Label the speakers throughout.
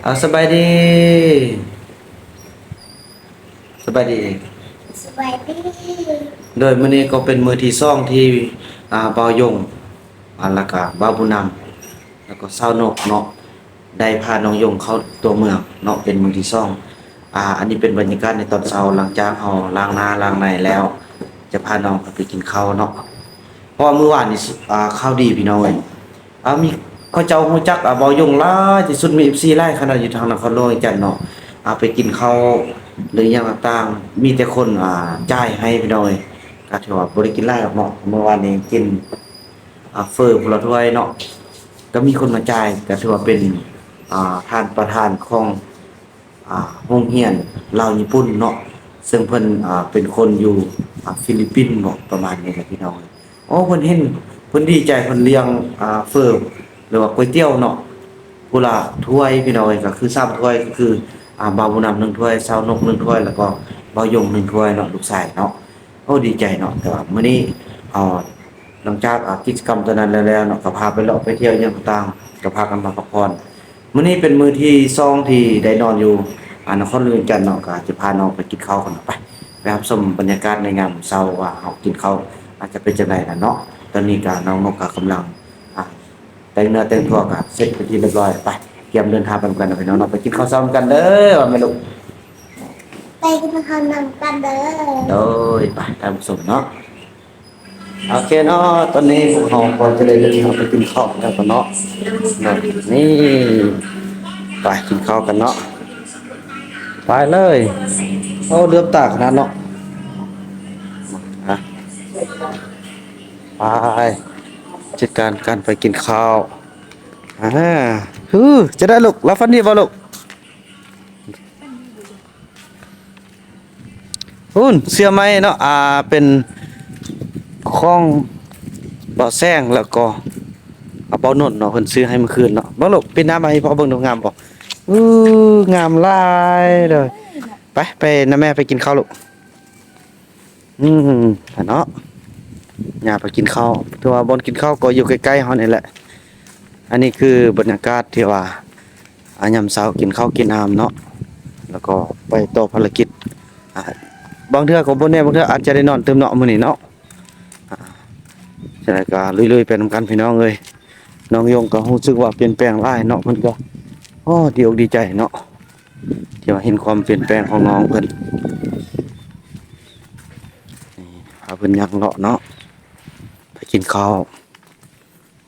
Speaker 1: เอาสบายดีสบายดี
Speaker 2: สบายดี
Speaker 1: โดยมื้อนี้ก็เป็นมื้อที่สองที่อ่าบ่าวยงอ่าแล้วก็บ่าวบุญนำแล้วก็สาวนกเนาะได้พาน้องยงเข้าตัวเมืองเนาะเป็นมื้อที่สองอ่าอันนี้เป็นบรรยากาศในตอนเช้าหลังจากเฮาล้างหน้าล้างในแล้ว จะพาน้องไปกินข้าวเนาะเพราะว่ามื้อวานนี่สิอ่าข้าวดีพี่น้องเอ้ยอ่ามี เขาเจ้าฮู้จักอ่าบ่าวยงหลาที่สุดมี FC หลายขนาดอยู่ทางนครหลวงอีจันทน์เนาะอ่าไปกินข้าวหรืออย่างต่างๆมีแต่คนอ่าจ่ายให้พี่น้อยก็ถือว่าบริกินไล่ออกเนาะเมื่อวานนี้กินอ่าเฟอร์พลถ้วยเนาะก็มีคนมาจ่ายก็ถือว่าเป็นอ่าท่านประธานของอ่าโรงเรียนลาวญี่ปุ่นเนาะซึ่งเพิ่นอ่าเป็นคนอยู่อ่าฟิลิปปินส์เนาะประมาณนี้แหละพี่น้องโอ้เพิ่นเห็นเพิ่นดีใจเพิ่นเลี้ยงอ่าเฟอร์ หรือว่าก๋วยเตี๋ยวเนาะกุละถ้วยพี่น้องก็คือ3ถ้วยก็คืออ่าบาวบุญนำหนึ่งถ้วยสาวนกหนึ่งถ้วย แล้วก็บาวยงหนึ่งถ้วยเนาะลูกชายเนาะโอ้ดีใจเนาะแต่ว่ามื้อนี้อ่อหลังจากกิจกรรมตัวนั้นแล้วเนาะก็พาไปเลาะไปเที่ยวย่างต่างก็พากันมาพักผ่อนมื้อนี้เป็นมื้อที่สองที่ได้นอนอยู่อ่านครเรือนจันเนาะก็จะพาน้องไปกินข้าวกันไปไปรับชมบรรยากาศในงานเช้าว่าเฮากินข้าวอาจจะเป็นจังไดน่ะเนาะตอนนี้ก็น้องนกก็กำลัง แต่งเนื้อแต่งตัวก็เสร็จเป็นที่เรียบร้อยไปเตรียมเดินทางไปกันนะพี่น้องเนาะไปกินข้าวเช้ากันเด้อว่าแม่ลูก
Speaker 2: ไปกินข้าวนำกันเด้อ
Speaker 1: โดยไปตามสมเนาะโอเคเนาะตอนนี้พวกเราก็จะได้เดินทางไปกินข้าวแล้วกันเนาะเนาะนี่ไปกินข้าวกันเนาะไปเลยโอ้เดือบตาขนาดเนาะฮะไป จัดการการไปกินข้าวอ่าฮือจะได้ลูกรับฟันดีบ่ลูกหุ่นเสื้อไหมเนาะอ่าเป็นข้องเบาะแซงแล้วก็เอาเบาหนนเนาะเพิ่นซื้อให้เมื่อคืนเนาะบ่ลูกเป็นน้ำมาให้พ่อเบิ่งดูงามบ่อู้งามหลายเลยไปไปนะแม่ไปกินข้าวลูกอืมอะเนาะ อย่าไปกินข้าวถือว่าบอนกินข้าวก็อยู่ใกล้ๆเฮานี่แหละ อันนี้คือบรรยากาศที่ว่าอายามเช้ากินข้าวกินน้ำเนาะแล้วก็ไปต่อภารกิจบางเทื่อก็บ่แน่บางเทื่ออาจจะได้นอนเติมเนาะมื้อนี้เนาะอ่าฉะนั้นก็ลุยๆไปนำกันพี่น้องเอ้ยน้องยงก็รู้สึกว่าเปลี่ยนแปลงหลายเนาะเพิ่นก็โอ้ดีอกดีใจเนาะที่ว่าเห็นความเปลี่ยนแปลงของน้องเพิ่นนี่พาเพิ่นยักเลาะเนาะ กินข้าว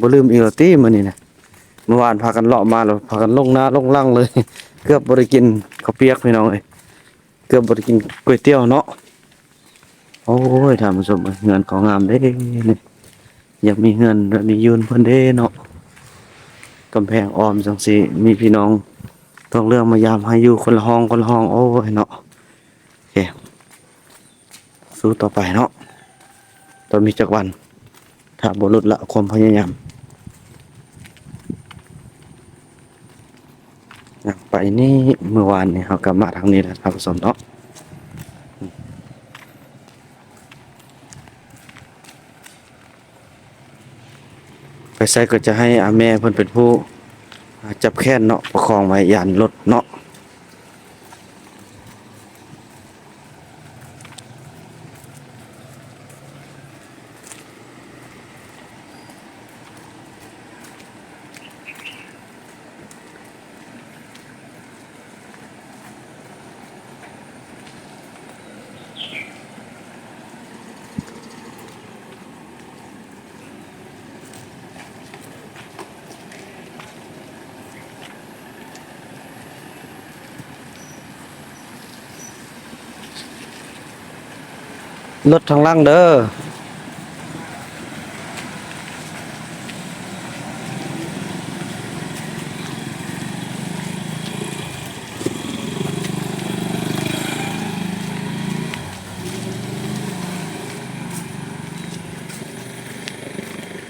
Speaker 1: บ่ลืมอีกแล้วติมื้อนี้นะเมื่อวานพากันเลาะมาแล้วพากันลงหน้าลงหลังเลย เกือบบ่ได้กินข้าวเปียกพี่น้องเอ้ยเกือบบได้กินก๋วยเตี๋ยวเนาะโอ้ยท่านผู้ชมเอ้ยเงินของงามเด้นี่อยากมีเงินและมียืนเพิ่นเด้เนาะกำแพงออมจังซี่มีพี่น้องต้องเรื่องมายามให้อยู่คนละห้องคนละห้องโอ้ยเนาะโอเคสู้ต่อไปเนาะตอนมีจักวัน ถ้าบ่ลดละความพยายามอย่างไปนี่เมื่อวานเนี่ยเฮากลับมาทางนี้และท่านผู้ชมเนาะไปใส่ก็จะให้อาแม่เพิ่นเป็นผู้จับแค้นเนาะประคองไว้ยานรถเนาะ รถทางล่างเด้อ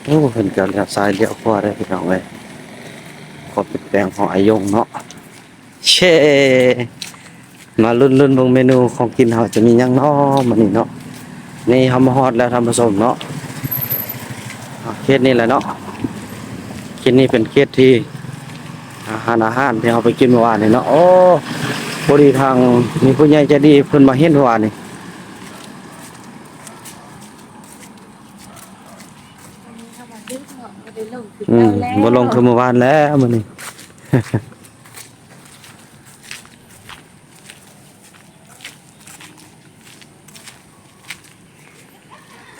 Speaker 1: โอ้เพิ่นก็เลี้ยวซ้ายเลี้ยวขวาได้พี่น้องเอ้ยขอเป็นแปลงของอายงเนาะเช่มาลุ้นลุนๆบงเมนูของกินเราจะมียังเนาะมันนี่เนาะ นี่ทำมาฮอดแล้วทำผสมเนาะเคสนี้แหละเนาะเคสนี้เป็นเคสที่อาหารอาหารที่เราไปกินเมื่อวานนี่เนาะโอ้พอดีทางมีผู้ใหญ่ใจดีเพิ่นมาเห็นเมื่อวานนี่
Speaker 3: บ่ได้ลงคือ
Speaker 1: อืมบ่ลงคือเมื่อวานแล้วมื้อนี้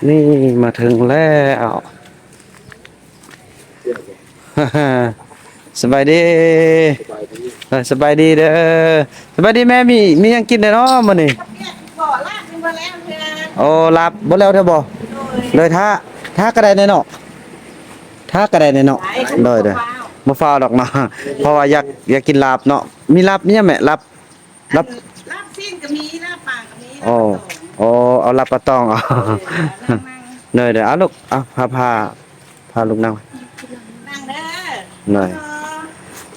Speaker 1: นี่มาถึงแล้วสบายดีเออสบายดีเด้อสบายดีแม่มีมีหยังกินเด้อเนาะมื้อนี้
Speaker 2: บ่ลากมันมาแล้วเพื่อน
Speaker 1: โอ้รับบ่แล้วเด้อบ่เลยท่าท่ากระไดแน่เนาะท่ากระไดแน่เนาะโดยเด้อบ่ฟ้าวดอกเนาะเพราะว่าอยากอยากกินลาบเนาะมีลาบเนี่ยแม่ลาบลาบ
Speaker 4: ลาบสิ้นก็มีลาบปากก็มี
Speaker 1: โอ้ โอ้เอาลาบปลาตองเอาเนยเด้อเอาลูกเอาพาพาพาลูกนั่ง
Speaker 4: นั่งเด้อ
Speaker 1: หน่อย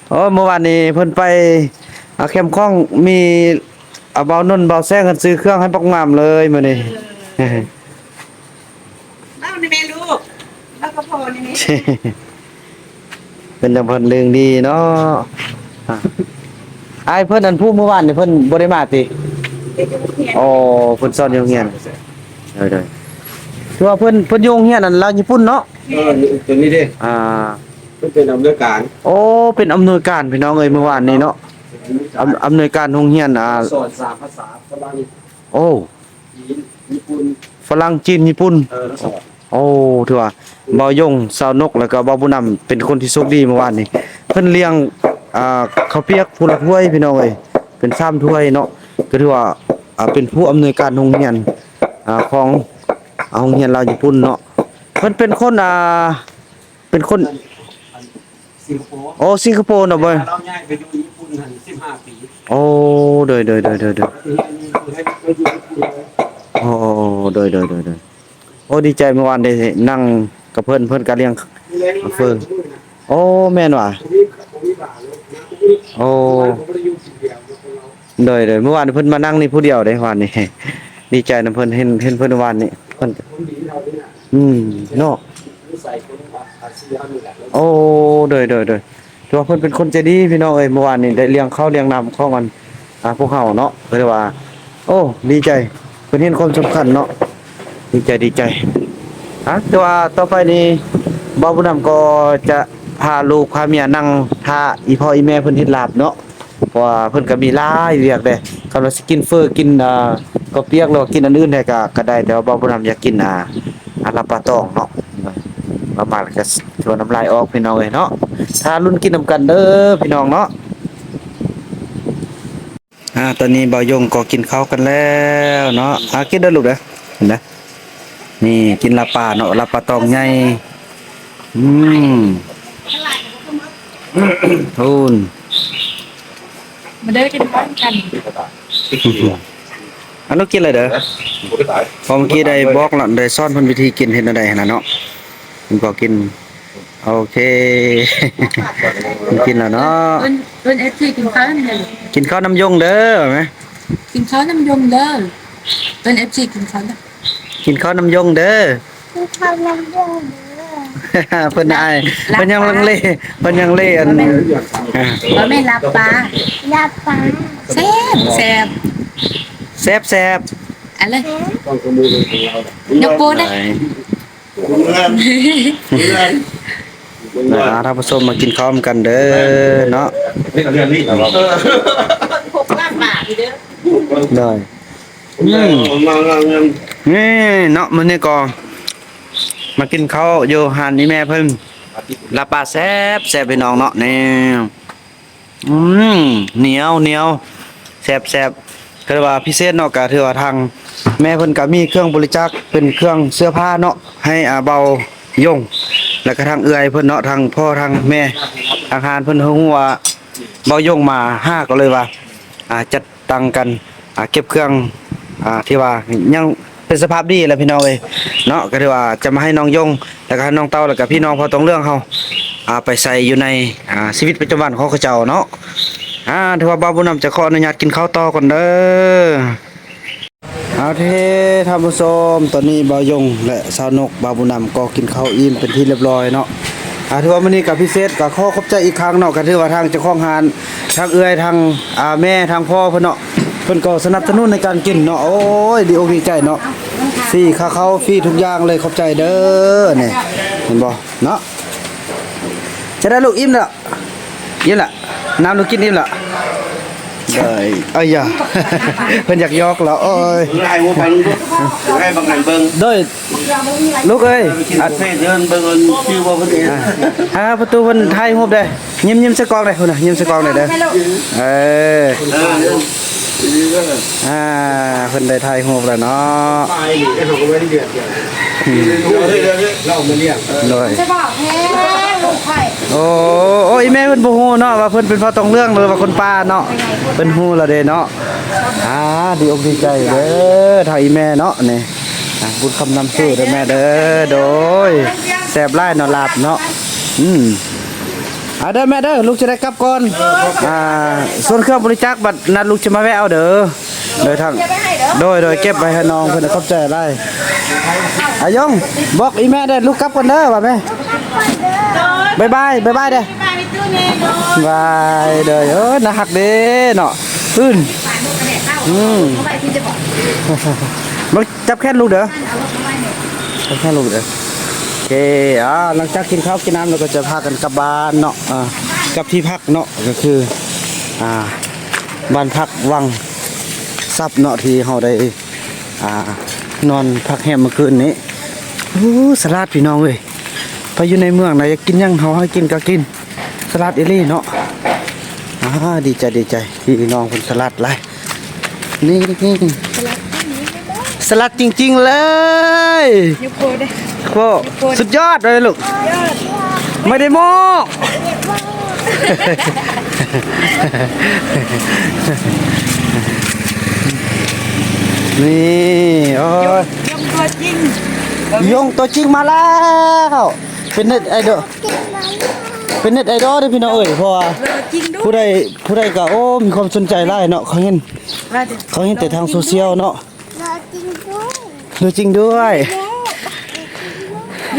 Speaker 1: โอ้เมื่อวานนี้เพิ่นไปเอาเข้มข้องมีเอาเบานุ่นเบาแซงกันซื้อเครื่องให้ปักงามเลยมื้อนี้
Speaker 4: เล่าในเมลูกเล่ากระโพนี่นี่
Speaker 1: เป็นจังเพิ่นเรื่องดีเนาะอะอายเพิ่นอันผู้เมื่อวานนี่เพิ่นบ่ได้มาติ
Speaker 4: เด็กจะเพียน
Speaker 1: โอ้เพิ่นสอนอยู่โรงเรียนเด้อๆคือว่าเพิ่นเพิ่นอยู่โรงเรียนอันลาวญี่ปุ่นเนาะ
Speaker 5: เออตัวนี้ดิ
Speaker 1: อ่า
Speaker 5: มันเป็นอำนวยการ
Speaker 1: โอ้เป็นอำนวยการพี่น้องเอ้ยเมื่อวานนี้เนาะอำอำนวยการโรงเรียนอ่า
Speaker 5: สอนสามภาษาฝรั่ง
Speaker 1: โอ้
Speaker 5: จีนญี่ปุ่น
Speaker 1: ฝรั่งจีนญี่ปุ่น
Speaker 5: เออแล้วสอน
Speaker 1: โอ้ถือว่าเบายงสาวนกแล้วก็เบาบุญนำเป็นคนที่โชคดีเมื่อวานนี้เพิ่นเลี้ยงอ่าข้าวเปียกผู้ละถ้วยพี่น้องเอ้ยเป็นซ้ำถ้วยเนาะ ก็ถือว่าอ่าเป็นผู้อำนวยการโรงเรียนอ่าของอ่าโรงเรียนลาวญี่ปุ่นเนาะเพิ่นเป็นคนอ่าเป็นคน
Speaker 5: สิงคโปร์
Speaker 1: โอ้สิงคโปร์เนาะบ่
Speaker 5: เราย้ายไปอยู่ญี่ปุ่นหันสิบห้าปี
Speaker 1: โอ้เดยเดยเดยเดยเดย
Speaker 5: ที่ให้ไปอยู่ญี่ปุ่นเลย
Speaker 1: โอ้เดยเดยเดยเดยโอ้ดีใจเมื่อวานได้นั่งกับเพิ่นเพิ่นก็เลี้ยงเฟิร์นโอ้แม่นว่ะ
Speaker 5: ผมมีผมมีบ้านแล้วนะผมมี
Speaker 1: โอ้
Speaker 5: ผมไม่ได้อยู่คนเดียเมื่
Speaker 1: อวานเพิ่นมานั่งนี่ผู้เดียวได้วันนี้ดีใจนะเพิ่นเห็นเห็นเพิ่นวานนี้เพิ่น
Speaker 5: คนดีเราเนี่ย
Speaker 1: อืมเนาะ
Speaker 5: นิสัยคนอาเซียนนี่แหละ
Speaker 1: โอ้เดยเดยเดยถือว่าเพิ่นเป็นคนใจดีพี่น้องเอ้ยเมื่อวานนี้ได้เลี้ยงข้าวเลี้ยงน้ำข้าวมันอ่าพวกเฮาเนาะก็เลยว่า โอ้ดีใจเพิ่นเห็นความสำคัญเนาะดีใจดีใจฮะแต่ว่าต่อไปนี้บ่าวผู้นำก็จะพาลูกพาเมียนั่งท่าอีพ่ออีแม่เพิ่นเฮ็ดลาบเนาะ เพราะว่าเพิ่นก็มีหลายเวียกเด้คำว่าสิกินเฟอร์กินอ่าก็เปียกแล้วกินอันอื่นได้ก็ก็ได้แต่ว่าบ่บ่นำอยากกินอ่าอาลาปลาตองเนาะประมาณก็ชวนน้ำลายออกพี่น้องเอ้ยเนาะถ้ารุ่นกินนำกันเด้อพี่น้องเนาะอ่าตอนนี้บ่าวยงก็กินข้าวกันแล้วเนาะอ่ากินเด้ลูกเด้อเห็นไหมนี่กินลาปลาเนาะลาปลาตองใหญ่อืมทูน
Speaker 3: มาเด้อกินพร้อมกัน
Speaker 1: อันนู้นกินอะไรเด้อพอเมื่อกี้ได้บอกแล้วได้สอนเพิ่นวิธีกินเฮ็ดจังได๋หั่นน่ะเนาะผมก็กิน โอเคกินแล้วเนาะ
Speaker 3: เอิ้นเอิ้น FC กินข้าวน้ำเด้อ
Speaker 1: กินข้าวน้ำยงเด้อไหม
Speaker 3: กินข้าวน้ำยมเด้อเอิ้น FC กินข้าวน้ำ
Speaker 1: กินข้าวน้ำยงเด้อ
Speaker 2: คือทำน้ำเดือดเด้อ
Speaker 1: เพิ่นอายเพิ่นยังลังเลเพิ่นยังเลอัน
Speaker 3: บ่แม่นลาบปลา
Speaker 2: ลาปลา
Speaker 3: แซ่บแซ่บ
Speaker 1: แซ่บแซ่บ
Speaker 3: อันเลย
Speaker 5: ต้องขโมยของเรา
Speaker 3: ยกโปนะ
Speaker 1: นะท่านผู้ชมมากินข้าวกันเด้อเนาะ
Speaker 5: เรื่องเรื่องนี้เรา
Speaker 4: หกลาบบาททีเด้อ
Speaker 1: ได้
Speaker 5: อืมมาเราเงิน
Speaker 1: นี่เนาะมื้อนี้ก็ มากินข้าวอยู่หานนี่แม่เพิ่นลาปลาแซบแซบพี่น้องเนาะเนี่ยอืมเหนียวเหนียวแซบแซบก็เรียกว่าพิเศษเนาะก็ถือว่าทาง แม่เพิ่นก็มีเครื่องบริจาคเป็นเครื่องเสื้อผ้าเนาะให้อาเบายงแล้วก็ทางเอื้อยเพิ่นเนาะทางพ่อทางแม่ทางหารเพิ่นฮู้ว่าเบายงมาห้าก็เลยว่าอ่าจัดตังกันอ่าเก็บเครื่องอ่าที่ว่ายัง เป็นสภาพดีแล้วพี่น้องเอ้ยเนาะก็ถือว่าจะมาให้น้องยงแล้วก็ให้น้องเต้าแล้วก็พี่น้องพอต้องเรื่องเฮาอ่าไปใส่อยู่ในอ่าชีวิตประจำวันของเขาเจ้าเนาะอ่าถือว่าบ่าวบุญนำจะขออนุญาตกินข้าวต่อก่อนเด้อเอาเทท่านผู้ชมตอนนี้บ่าวยงและสาวนกบ่าวบุญนำก็กินข้าวอิ่มเป็นที่เรียบร้อยเนาะอ่าถือว่ามื้อนี้ก็พิเศษก็ขอขอบใจอีกครั้งเนาะก็ถือว่าทางเจ้าของร้านทางเอื้อยทางอ่าแม่ทางพ่อเพิ่นเนาะ เพิ่นก็สนับสนุนในการกินเนาะโอ้ยดีอกดีใจเนาะฟรีค่าเข้าฟรีทุกอย่างเลยขอบใจเด้อนี่เห็นบ่เนาะจะได้ลูกอิ่มแล้วอิ่มละน้ำลูกกินอิ่มละได้อ้ายยาเพิ่นอยากยอกแล้วโอ้ย
Speaker 5: ไอ้หัวไปลุงไอ้บางหันเบิ่ง
Speaker 1: โดยลูกเอ้ย
Speaker 5: กินเฟซเดินเบิ่งชื่อว่าเพิ่นเอง
Speaker 1: อ่าประตูเพิ่นถ่ายรูปได้ยิ้มยิ้มใส่กล้องได้พุ่นน่ะยิ้มใส่กล้องได้เด้อเออ
Speaker 5: เอ่า
Speaker 1: เพิ่นได้ถ่ายรูปแล้วเนาะ
Speaker 5: ไปดิไอ้เขาก็ไม่ได้เดือดเดือดเฮ้ยเดี๋ยวเรามาเรียก
Speaker 1: โดย
Speaker 2: จะบอกแพ้ลูกไข่
Speaker 1: โอ้โอ้ยแม่เพิ่นบ่ฮู้เนาะว่าเพิ่นเป็นพ่อตองเรื่องหรือว่าคนป่าเนาะเพิ่นฮู้แล้วเด้เนาะอ่าดีอกดีใจเด้อถ้าอีแม่เนาะนี่อะบุญคำนำสู้เด้อแม่เด้อโดยแซ่บหลายนอนหลับเนาะอืม อ่าเด้อแม่เด้อลูกจะได้กลับก่อนอ่าส่วนเครื่องบริจาคบัตรนัดลูกจะมาแวะเอาเด้อโดยทางโดยโดยเก็บไว้ให้น้องเพิ่นนะขอบใจหลายอายงบอกอีแม่ได้อลูกกลับก่อนเด้อว่าแม่บ๊ายบายบ๊ายบายเด้อ
Speaker 4: ไปไปตู้เน่โดน
Speaker 1: บายเด้อเออน่าฮักเด้เนาะอื่นอืมมาจับแค่ลูกเด้อจับแค่ลูกเด้อโอ เคอ่าหลังจากกินข้าวกินน้ำเราก็จะพากันกลับบ้านเนาะอ่ากลับที่พักเนาะก็คืออ่าบ้านพักวังซับเนาะที่เฮาได้อ่านอนพักแฮมเมื่อคืนนี้โอ้สลัดพี่น้องเว้ยไปอยู่ในเมืองไหนอยากกินยังเฮาให้กินก็กินสลัดเอลี่เนาะอ่าดีใจดีใจพี่น้องคนสลัดไรนี่นี่สลัดจริง ๆ เลย
Speaker 3: ยุโกได้
Speaker 1: โอ้สุดยอดเลยลูก ไม่ได้โม้นี่โอ้ย
Speaker 3: ยำตัวจริง
Speaker 1: ยงตัวจริงมาแล้วเป็นเน็ตไอดอลเป็นเน็ตไอดอลเด้อพี่น้องเอ้ยเพราะว่า
Speaker 3: เออจริงด้วย
Speaker 1: ผู้ใดผู้ใดก็โอ้มีความสนใจหลายเนาะเขาเห็น
Speaker 3: ว่าแต่
Speaker 1: เขาเห็นแต่ทางโซเชียลเนาะ
Speaker 2: รอจริงด้วย
Speaker 1: ดูจริงด้ว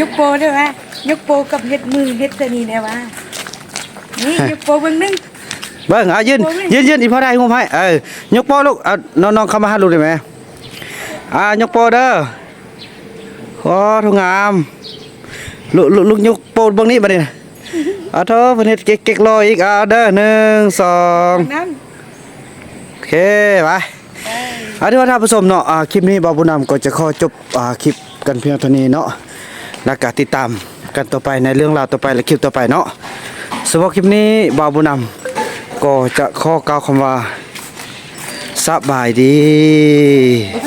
Speaker 1: ย
Speaker 3: ยกโปด้วยวะยกโปกับเฮ็ดมือเฮ็ดสนีได้วะนี่ยกโปเบิ่งหนึง
Speaker 1: เบิ่งเอายืนยืนยืนอีพ่อได้งมให้เออยกโปอลูกเอาน้องๆเข้ามาหาลูกได้ไหมอ่ายกโปอเด้อโอ้ทุกงามลูกลูกลูกยกโปเบิ่งนี้บัดนี้นะเอาเถอะเพิ่นเฮ็ดเก๊กๆรออีกเอาเด้อหนึ่งสอง
Speaker 3: น้
Speaker 1: โอเคไปเอาที่ว่าท่านผู้ชมเนาะอ่าคลิปนี้บ่าวบุญนำก็จะขอจบอ่าคลิปกันเพียงเท่านี้เนาะ แล้วก็ติดตามกันต่อไปในเรื่องราวต่อไปและคลิปต่อไปเนาะสำหรับคลิปนี้บ่าวบุญนำก็จะข้อกล่าวคำว่าสบายดี